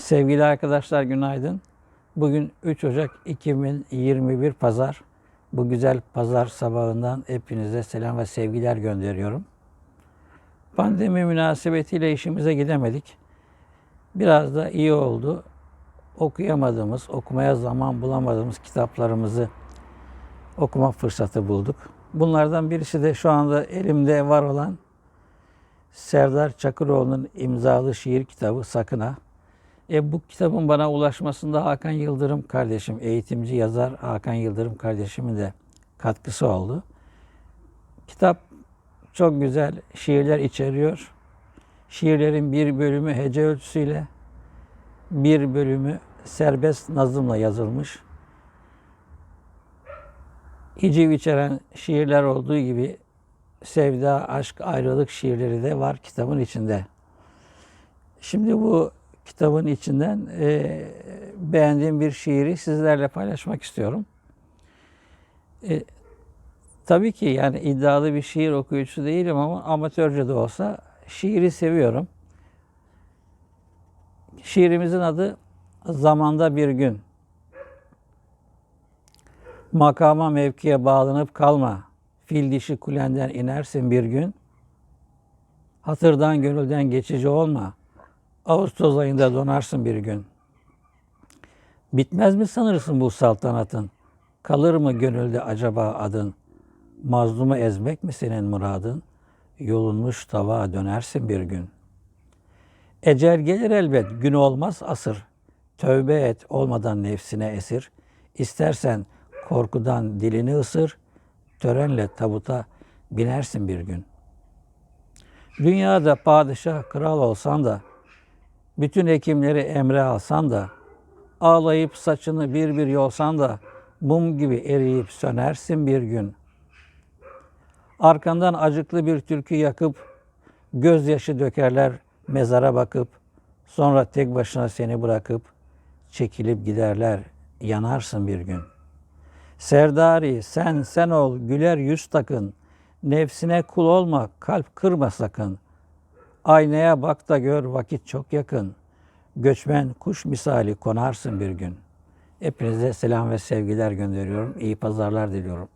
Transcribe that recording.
Sevgili arkadaşlar günaydın. Bugün 3 Ocak 2021 Pazar. Bu güzel pazar sabahından hepinize selam ve sevgiler gönderiyorum. Pandemi münasebetiyle işimize gidemedik. Biraz da iyi oldu. Okuyamadığımız, okumaya zaman bulamadığımız kitaplarımızı okuma fırsatı bulduk. Bunlardan birisi de şu anda elimde var olan Serdar Çakıroğlu'nun imzalı şiir kitabı Sakına. E, bu kitabın bana ulaşmasında Hakan Yıldırım kardeşim, eğitimci yazar Hakan Yıldırım kardeşimin de katkısı oldu. Kitap çok güzel şiirler içeriyor. Şiirlerin bir bölümü hece ölçüsüyle, bir bölümü serbest nazımla yazılmış. Hiciv içeren şiirler olduğu gibi sevda, aşk, ayrılık şiirleri de var kitabın içinde. Şimdi bu kitabın içinden e, beğendiğim bir şiiri sizlerle paylaşmak istiyorum. E, tabii ki yani iddialı bir şiir okuyucusu değilim ama amatörce de olsa şiiri seviyorum. Şiirimizin adı Zamanda Bir Gün. Makama mevkiye bağlanıp kalma. Fil dişi kulenden inersin bir gün. Hatırdan gönülden geçici olma. Ağustos ayında donarsın bir gün. Bitmez mi sanırsın bu saltanatın? Kalır mı gönülde acaba adın? Mazlumu ezmek mi senin muradın? Yolunmuş tava dönersin bir gün. Ecel gelir elbet, gün olmaz asır. Tövbe et olmadan nefsine esir. İstersen korkudan dilini ısır. Törenle tabuta binersin bir gün. Dünyada padişah, kral olsan da, bütün hekimleri emre alsan da, ağlayıp saçını bir bir yolsan da, mum gibi eriyip sönersin bir gün. Arkandan acıklı bir türkü yakıp, gözyaşı dökerler mezara bakıp, sonra tek başına seni bırakıp, çekilip giderler, yanarsın bir gün. Serdari sen sen ol, güler yüz takın, nefsine kul olma, kalp kırma sakın. Aynaya bak da gör vakit çok yakın. Göçmen kuş misali konarsın bir gün. Hepinize selam ve sevgiler gönderiyorum. İyi pazarlar diliyorum.